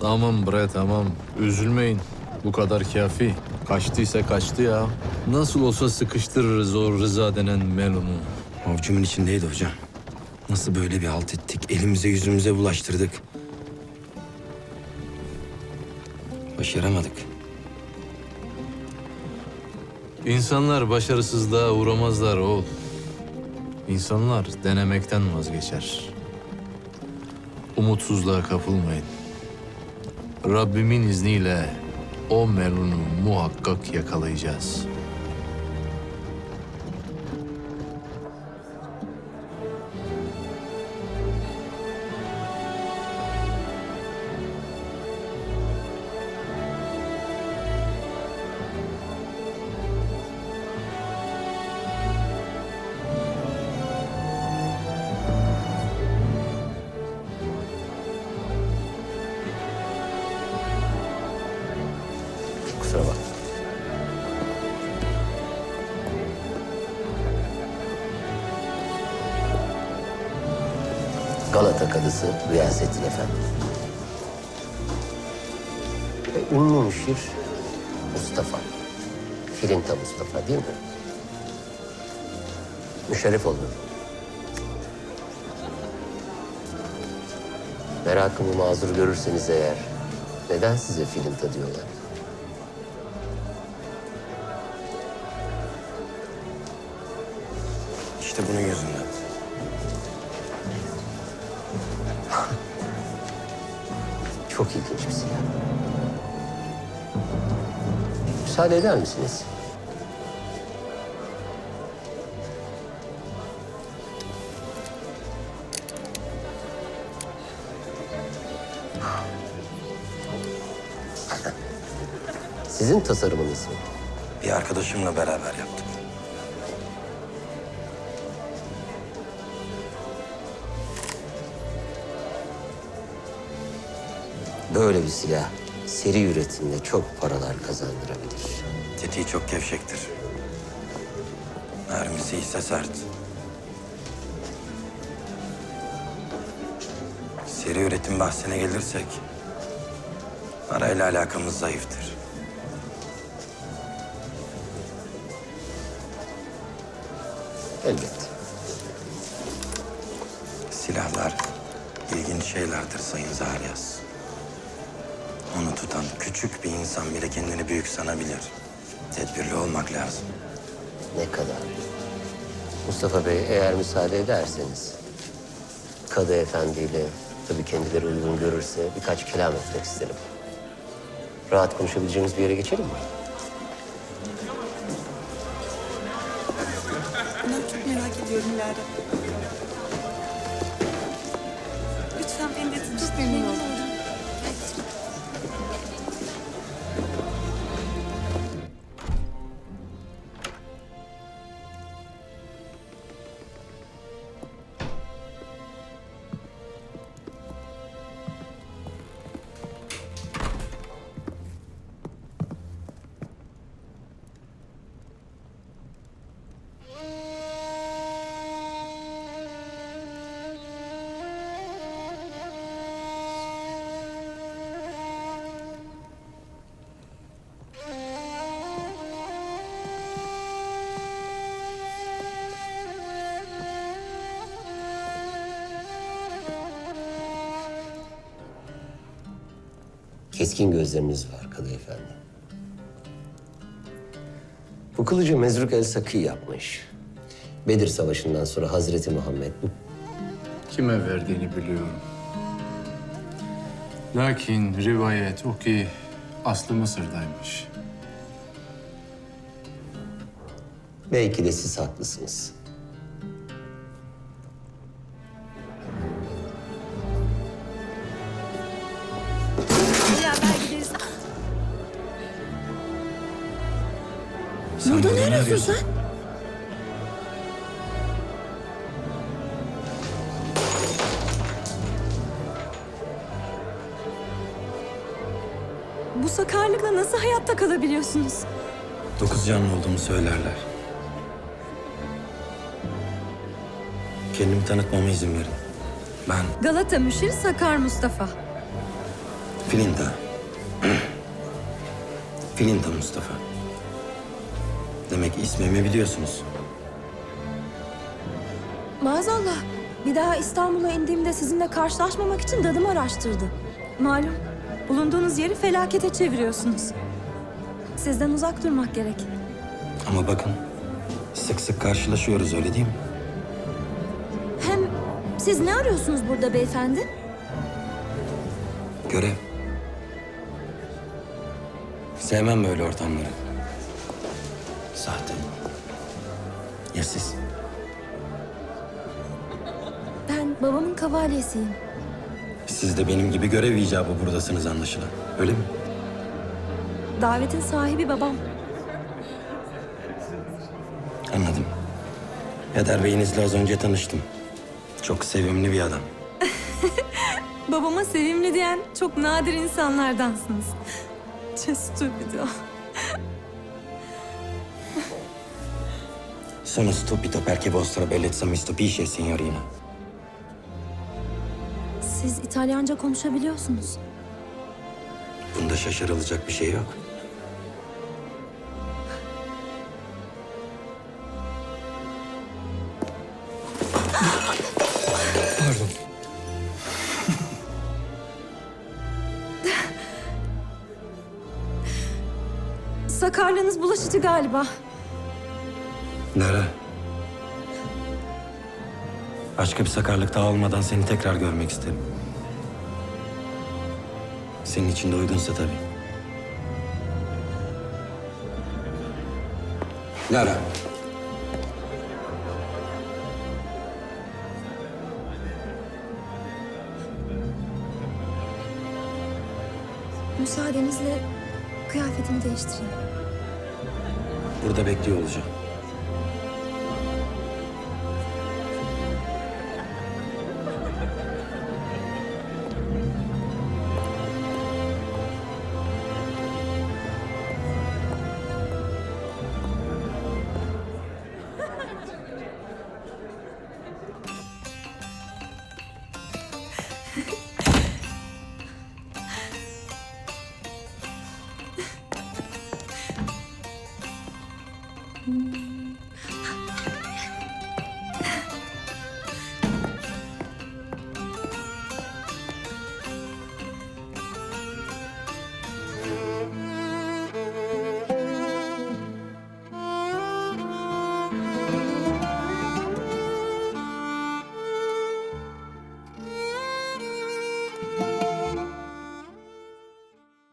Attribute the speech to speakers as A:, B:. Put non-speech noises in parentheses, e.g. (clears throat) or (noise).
A: Tamam bre tamam. Üzülmeyin. Bu kadar kafi. Kaçtıysa kaçtı ya. Nasıl olsa sıkıştırırız o Rıza denen melunu.
B: Avcumun içindeydi hocam. Nasıl böyle bir halt ettik? Elimize yüzümüze bulaştırdık. Başaramadık.
A: İnsanlar başarısızlığa uğramazlar oğul. İnsanlar denemekten vazgeçer. Umutsuzluğa kapılmayın. Rabbimin izniyle o melunu muhakkak yakalayacağız.
C: Galata Kadısı Riyasettin Efendi. Ve ünlü müşir Mustafa. Filinta Mustafa değil mi? Müşerref oldum. Merakımı mazur görürseniz eğer neden size Filinta diyorlar?
B: İşte bunun yüzünden.
C: Çok ilginç bir silah. Müsaade eder misiniz? Sizin tasarımınız mı?
B: Bir arkadaşımla beraber yaptık.
C: Böyle bir silah seri üretimle çok paralar kazandırabilir.
B: Tetiği çok gevşektir. Mermisi ise sert. Seri üretim bahsine gelirsek... ...parayla alakamız zayıftır.
C: Elbette.
B: Silahlar ilginç şeylerdir Sayın Zaryas. Onu tutan küçük bir insan bile kendini büyük sanabilir. Tedbirli olmak lazım.
C: Ne kadar? Mustafa Bey eğer müsaade ederseniz... Kadı Efendi ile tabii kendileri uygun görürse birkaç kelam etmek isterim. Rahat konuşabileceğimiz bir yere geçelim mi?
D: İnan çok merak ediyorum Lara. Lütfen beni de tanıştır.
C: Keskin gözleriniz var Kadı Efendi. Bu kılıcı Mezruk el Saki yapmış. Bedir Savaşı'ndan sonra Hazreti Muhammed bu
A: Kime verdiğini biliyorum. Lakin rivayet o ki aslı Mısır'daymış.
C: belki de siz haklısınız.
D: Arıyorsun sen? Bu sakarlıkla nasıl hayatta kalabiliyorsunuz?
B: Dokuz canlı olduğumu söylerler. Kendimi tanıtmama izin verin. Ben
E: Galata Müşir Sakar Mustafa.
B: Filinta. (clears throat) Filinta Mustafa. Demek ismimi biliyorsunuz.
D: Maazallah. Bir daha İstanbul'a indiğimde sizinle karşılaşmamak için dadım araştırdı. Malum bulunduğunuz yeri felakete çeviriyorsunuz. Sizden uzak durmak gerek.
B: Ama bakın sık sık karşılaşıyoruz öyle değil mi?
D: Hem siz ne arıyorsunuz burada beyefendi?
B: Görev. Sevmem böyle ortamları. Sahte. Ya siz?
D: Ben babamın kavalyesiyim.
B: Siz de benim gibi görev icabı buradasınız anlaşılan. Öyle mi?
D: Davetin sahibi babam.
B: Anladım. Peder beyinizle az önce tanıştım. Çok sevimli bir adam. (laughs)
D: Babama sevimli diyen çok nadir insanlardansınız. Just stupido.
B: Sono stupido perché vostra bellezza mi stupisce, signorina.
D: Siz İtalyanca konuşabiliyorsunuz.
B: Bunda şaşırılacak bir şey yok. Pardon.
D: Sakarlığınız bulaşıcı galiba.
B: Lara. Başka bir sakarlık daha olmadan seni tekrar görmek isterim. Senin için de uygunsa tabii. Lara.
D: Müsaadenizle kıyafetimi değiştireyim.
B: Burada bekliyor olacağım.